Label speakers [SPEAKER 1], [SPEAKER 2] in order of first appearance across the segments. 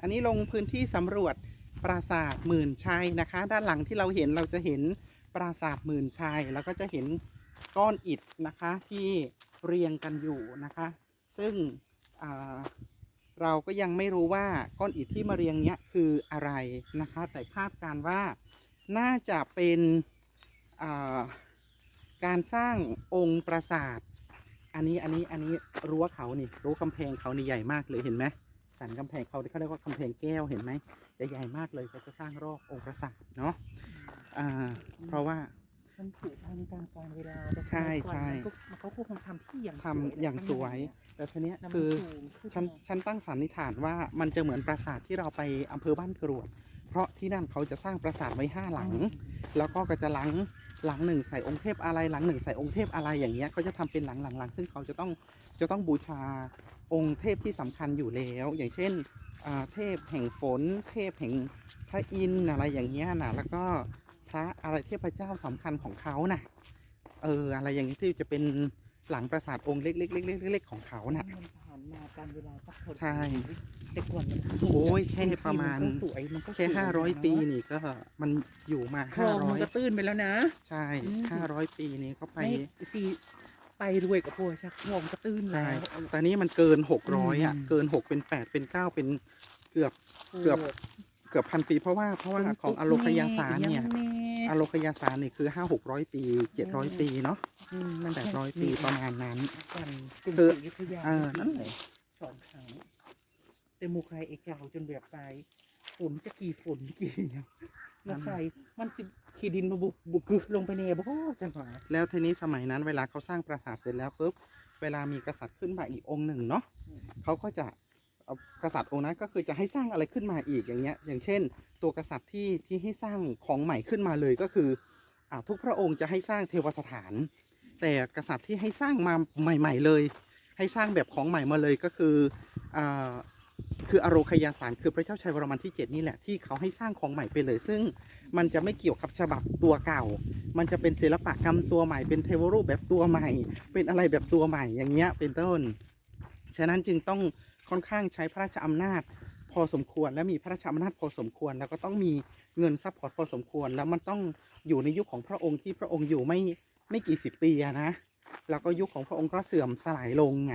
[SPEAKER 1] อันนี้ลงพื้นที่สำรวจปราสาทหมื่นชัยนะคะ ด้านหลังที่เราเห็นเราจะเห็นปราสาทหมื่นชัยแล้วก็จะเห็นก้อนอิฐนะคะที่เรียงกันอยู่นะคะ ซึ่งเราก็ยังไม่รู้ว่าก้อนอิฐที่มาเรียงเนี้ยคืออะไรนะคะ แต่คาดการว่าน่าจะเป็นาการสร้างองค์ปราสาท อันนี้อันนี้อันนี้รั้วเขานี่รั้วกำแพงเขานี่ใหญ่มากเลยเห็นไหม สันกำแพงเขาที่เขาเรียกว่ากำแพงแก้วเห็นไหมจะใหญ่มากเลยเขาจะสร้างรอบองค์ปราสาทเนาะอ่า เพราะว่า
[SPEAKER 2] มันถูกทางการการเวลา
[SPEAKER 1] ใช่ใช่
[SPEAKER 2] มันก็มันเขาคงทำที่อย่าง
[SPEAKER 1] ทำอย่างสวย แต่ทีเนี้ย
[SPEAKER 2] แล้วมัน
[SPEAKER 1] คือ
[SPEAKER 2] สูงขึ้น
[SPEAKER 1] ฉันฉันตั้งสันนิษฐานว่ามันจะเหมือนปราสาทที่เราไปอำเภอบ้านกรวด เพราะที่นั่นเขาจะสร้างปราสาทไว้ห้าหลัง แล้วก็ก็จะหลังหลังหนึ่งใส่องค์เทพอะไรหลังหนึ่งใส่องค์เทพอะไรอย่างเงี้ยเขาจะทำเป็นหลังหลังหลังซึ่งเขาจะต้องจะต้องบูชา องค์เทพที่สำคัญอยู่แล้ว อย่างเช่นอ่าเทพแห่งฝน เทพแห่งพระอินทร์อะไรอย่างเงี้ยนะแล้วก็พระอะไรเทพเจ้าสำคัญของเขาน่ะเออ อะไรอย่างนี้ที่จะเป็นหลังปราสาทองค์เล็กๆๆๆๆๆของเขาน่ะ
[SPEAKER 2] มันผ่านมาการเวลาสักเท่าไหร่
[SPEAKER 1] ใช่
[SPEAKER 2] แต่ก่อนมัน
[SPEAKER 1] โอ้ยแค่ประมาณ
[SPEAKER 2] นก็สวยมันก็
[SPEAKER 1] แค่
[SPEAKER 2] สวย
[SPEAKER 1] ห้าร้อย
[SPEAKER 2] เนะ
[SPEAKER 1] ปีนี่ก็มันอยู่มา
[SPEAKER 2] คล
[SPEAKER 1] ห้า
[SPEAKER 2] อง
[SPEAKER 1] ร้อ
[SPEAKER 2] มัน
[SPEAKER 1] ย
[SPEAKER 2] ก็ตื้นไปแล้วนะ
[SPEAKER 1] ใช่
[SPEAKER 2] อืม
[SPEAKER 1] ห้าร้อยปีนี้เขาไป
[SPEAKER 2] ไม่สี ไปรวยกับพวกชักคลองก็ตื้น
[SPEAKER 1] ใช่
[SPEAKER 2] แล้ว
[SPEAKER 1] แต่นี้มันเกินหกร้อยอะ
[SPEAKER 2] อืม
[SPEAKER 1] เกินหกเป็นแปดเป็นเก้าเป็นเกือบ เกือบ เกือบพันปีเพราะว่าเพราะว่าของอโลคยาสารเนี่ย
[SPEAKER 2] งแอ
[SPEAKER 1] โลคยาสารนี่คือห้าหกร้อยปีเจ็ดร้อยปีเนาะ
[SPEAKER 2] อืมมัน
[SPEAKER 1] แปดร้อยปีประมาณนั้น
[SPEAKER 2] กันกรุง
[SPEAKER 1] คือ
[SPEAKER 2] ศรีอยุธยา
[SPEAKER 1] เออนั่นแหละ
[SPEAKER 2] สองครั้งแต่หมูใครเอกเจ้าจนแบบไป ฝนจะกี่ฝนกี่เนี่ยมาใส่มันจะขีดินมาบุกบุกกึกลงไปเน่บ่จังหวะ
[SPEAKER 1] แล้วทีนี้สมัยนั้นเวลาเขาสร้างปราสาทเสร็จแล้วปุ๊บเวลามีกษัตริย์ขึ้นมาอีกองค์หนึ่งเนาะ
[SPEAKER 2] อืม
[SPEAKER 1] เขาก็จะเอากษัตริย์องค์นั้นก็คือจะให้สร้างอะไรขึ้นมาอีกอย่างเงี้ย อย่างเช่น ตัวกษัตริย์ที่ที่ให้สร้างของใหม่ขึ้นมาเลยก็คืออ่าทุกพระองค์จะให้สร้างเทวสถาน แต่กษัตริย์ที่ให้สร้างมาใหม่ ๆ เลย ให้สร้างแบบของใหม่มาเลยก็คืออ่า คืออโรคยาสารคือพระเจ้าชัยวรมันที่ 7 นี่แหละที่เขาให้สร้างของใหม่ไปเลย ซึ่งมันจะไม่เกี่ยวกับฉบับตัวเก่า มันจะเป็นศิลปะกรรมตัวใหม่เป็นเทวรูปแบบตัวใหม่ เป็นอะไรแบบตัวใหม่อย่างเงี้ยเป็นต้น ฉะนั้นจึงต้องค่อนข้างใช้พระราชอำนาจพอสมควรและมีพระราชอำนาจพอสมควร แล้วก็ต้องมีเงินซัพพอร์ตพอสมควร แล้วมันต้องอยู่ในยุคของพระองค์ที่พระองค์อยู่ไม่ไม่กี่สิบปีนะแล้วก็ยุคของพระองค์ก็เสื่อมสลายลงไง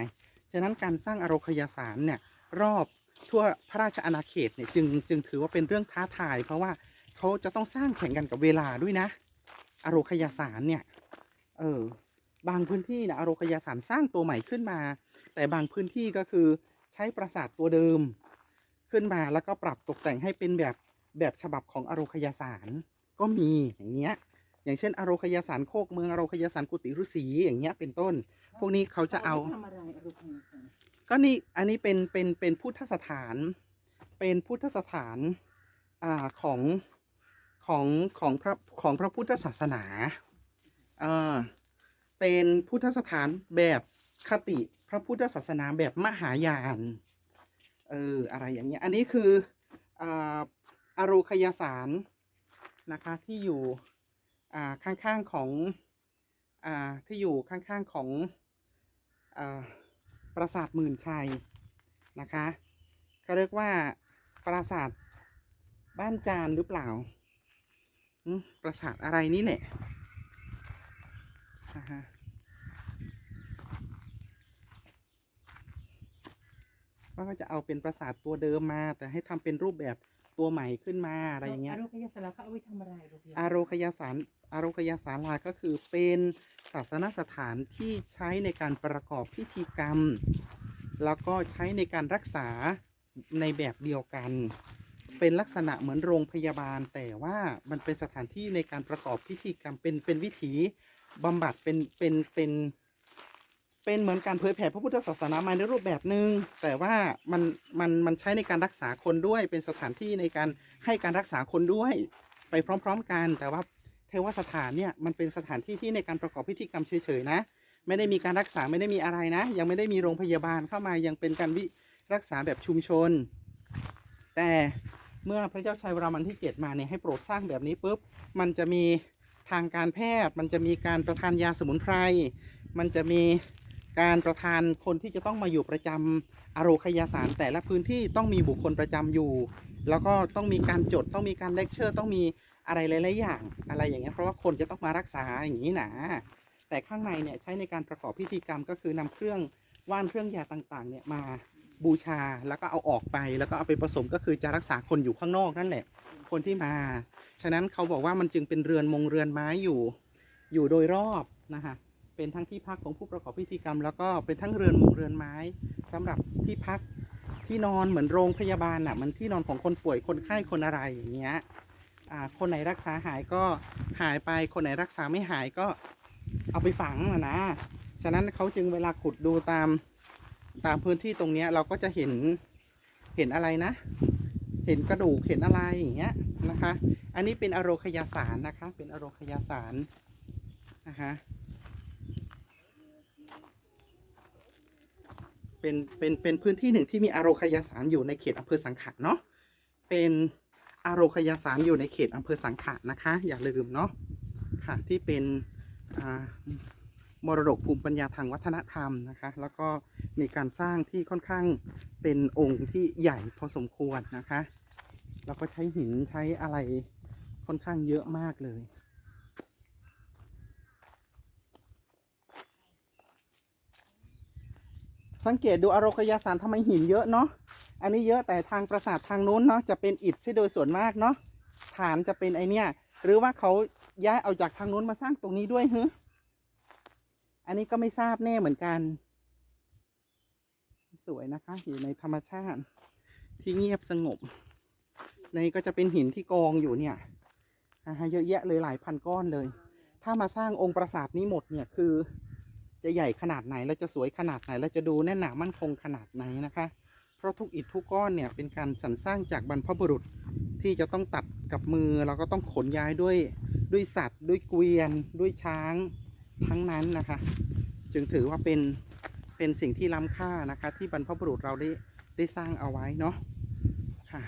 [SPEAKER 1] ฉะนั้นการสร้างอโรคยาสารเนี่ยรอบ ทั่วพระราชอาณาเขตเนี่ยจึงจึงถือว่าเป็นเรื่องท้าทาย เพราะว่าเขาจะต้องสร้างแข่งกันกับเวลาด้วยนะอโรคยาสารเนี่ยเออบางพื้นที่นะอโรคยาสารสร้างตัวใหม่ขึ้นมา แต่บางพื้นที่ก็คือใช้ปราสาทตัวเดิมขึ้นมาแล้วก็ปรับตกแต่งให้เป็นแบบแบบฉบับของอโรคยาสารก็มีอย่างเงี้ยอย่างเช่นอโรคยาสารโคกเมืองอโรคยาสารกุฏิฤาษีอย่างเงี้ยเป็นต้น พวกนี้เขาจะเอา
[SPEAKER 2] อะไรอรุณ
[SPEAKER 1] ก็นี่อันนี้เป็นเป็นเป็นพุทธสถาน เป็นพุทธสถานอ่าของของของพระของพระพุทธศาสนาอ่าเป็นพุทธสถานแบบคติพระพุทธศาสนาแบบมหายานเอออะไรอย่างเงี้ยอันนี้คืออ่าอโรคยาสารนะคะที่อยู่อ่าข้างๆของอ่าที่อยู่ข้างๆของอ่า ปราสาทหมื่นชัยนะคะเขาเรียกว่าปราสาทบ้านจานหรือเปล่าอืมปราสาทอะไรนี่แหละอ่าฮะว่าก็จะเอาเป็นปราสาทตัวเดิมมา แต่ให้ทำเป็นรูปแบบตัวใหม่ขึ้นมาอะไรอย่างเงี้ย
[SPEAKER 2] อรุณยศาสตร์เขาเอาไว้ทำอะไรอรุณ
[SPEAKER 1] อาโรคยาสารอาโรคยาสาราก็คือเป็น ศาสนสถานที่ใช้ในการประกอบพิธีกรรม แล้วก็ใช้ในการรักษาในแบบเดียวกัน เป็นลักษณะเหมือนโรงพยาบาล แต่ว่ามันเป็นสถานที่ในการประกอบพิธีกรรมเป็นเป็นวิถีบำบัดเป็นเป็นเป็นเป็นเหมือนการเผยแผ่พระพุทธศาสนามาในรูปแบบหนึง่งแต่ว่ามันมันมันใช้ในการรักษาคนด้วย เป็นสถานที่ในการให้การรักษาคนด้วย ไปพร้อม ๆ กัน แต่ว่า ทวสถานเนี่ยมันเป็นสถานที่ที่ในการประกอบพิธีกรรมเฉยๆนะ ไม่ได้มีการรักษาไม่ได้มีอะไรนะ ยังไม่ได้มีโรงพยาบาลเข้ามายังเป็นการวิรักษาแบบชุมชน แต่เมื่อพระเจ้าชัยวรมันที่ 7 มาเนี่ยให้โปรดสร้างแบบนี้ปุ๊บมันจะมีทางการแพทย์ มันจะมีการประทานยาสมุนไพร มันจะมีการประธานคนที่จะต้องมาอยู่ประจำอโรคยาสารแต่ละพื้นที่ต้องมีบุคคลประจำอยู่ แล้วก็ต้องมีการจดต้องมีการเลคเชอร์ ต้องมี อะไรหลายๆอย่าง อะไรอย่างเงี้ยเพราะว่าคนจะต้องมารักษาอย่างนี้นะแต่ข้างในเนี่ยใช้ในการประกอบพิธีกรรมก็คือนำเครื่องว่านเครื่องยาต่างๆ เนี่ยมาบูชาแล้วก็เอาออกไปแล้วก็เอาไปผสมก็คือจะรักษาคนอยู่ข้างนอกนั่นแหละ คนที่มา ฉะนั้นเขาบอกว่ามันจึงเป็นเรือนมงเรือนไม้อยู่ อยู่โดยรอบนะคะเป็นทั้งที่พักของผู้ประกอบพิธีกรรม แล้วก็เป็นทั้งเรือนมงเรือนไม้สำหรับที่พักที่นอนเหมือนโรงพยาบาลอะมันที่นอนของคนป่วยคนไข้คนอะไรอย่างเงี้ย คนไหนรักษาหายก็หายไปคนไหนรักษาไม่หายก็เอาไปฝังอะนะ ฉะนั้นเขาจึงเวลาขุดดูตามตามพื้นที่ตรงเนี้ยเราก็จะเห็นเห็นอะไรนะ เห็นกระดูกเห็นอะไรอย่างเงี้ยนะคะ อันนี้เป็นอโรคยาสารนะคะ เป็นอโรคยาสารนะคะเป็นเป็นเป็นพื้นที่หนึ่งที่มีอโรคยาสารอยู่ในเขตอำเภอสังขะเนาะเป็น อโรคยาสารอยู่ในเขตอำเภอสังขะนะคะ อย่าลืมเนาะค่ะที่เป็นมรดกภูมิปัญญาทางวัฒนธรรมนะคะ แล้วก็มีการสร้างที่ค่อนข้างเป็นองค์ที่ใหญ่พอสมควรนะคะ แล้วก็ใช้หินใช้อะไรค่อนข้างเยอะมากเลยสังเกตดูอารคยาสารทำไมหินเยอะเนาะ อันนี้เยอะแต่ทางปราสาททางนู้นเนาะจะเป็นอิฐซะโดยส่วนมากเนาะฐานจะเป็นไอเนี่ยหรือว่าเขาย้ายเอาจากทางนู้นมาสร้างตรงนี้ด้วยฮึอันนี้ก็ไม่ทราบแน่เหมือนกัน สวยนะคะ อยู่ในธรรมชาติ ที่เงียบสงบ ในก็จะเป็นหินที่กองอยู่เนี่ยเยอะแยะเลยหลายพันก้อนเลย ถ้ามาสร้างองค์ปราสาทนี้หมดเนี่ยคือ จะใหญ่ขนาดไหน และจะสวยขนาดไหน และจะดูแน่นหนามั่นคงขนาดไหนนะคะ ราะทุกอิฐทุกก้อนเนี่ยเป็นการสรรสร้างจากบรรพบุรุษที่จะต้องตัดกับมือแล้วก็ต้องขนย้ายด้วยด้วยสัตว์ ด้วยเกวียน ด้วยช้างทั้งนั้นนะคะ จึงถือว่าเป็นเป็นสิ่งที่ล้ำค่านะคะ ที่บรรพบุรุษเราได้ได้สร้างเอาไว้เนาะค่ะ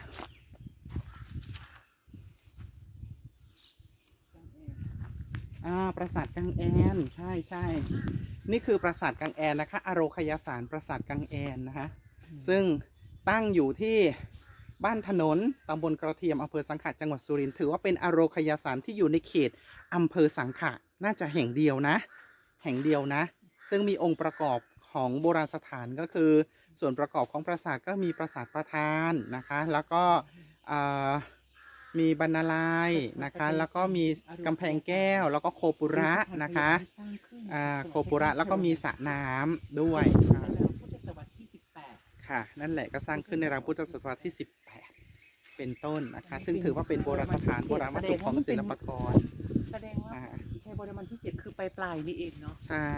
[SPEAKER 1] อ่าปราสาทกังแอนใช่ใช่นี่คือปราสาทกังแอนนะคะอโรคยาสารปราสาทกังแอนนะคะ ซึ่งตั้งอยู่ที่บ้านถนนตำบลกระเทียมอำเภอสังขะจังหวัดสุรินทร์ถือว่าเป็นอโรคยาสารที่อยู่ในเขตอำเภอสังขะน่าจะแห่งเดียวนะ แห่งเดียวนะ ซึ่งมีองค์ประกอบของโบราณสถานก็คือ ส่วนประกอบของปราสาทก็มีปราสาทประธานนะคะ แล้วก็มีบรรณาลายนะคะ แล้วก็มีกำแพงแก้ว แล้วก็โคปุระนะคะโคปุระแล้วก็มีสระน้ำด้วย ค่ะ นั่นแหละก็สร้างขึ้นในราวพุทธศตวรรษที่ 18 เป็นต้นนะคะ ซึ่งถือว่าเป็นโบราณสถานโบราณวัตถุของศิลปากร
[SPEAKER 2] แสดงว่า
[SPEAKER 1] อ่า
[SPEAKER 2] ใช่บริมันที่เจ็ดคือปลายปลายๆนี่เองเนาะ
[SPEAKER 1] ใช่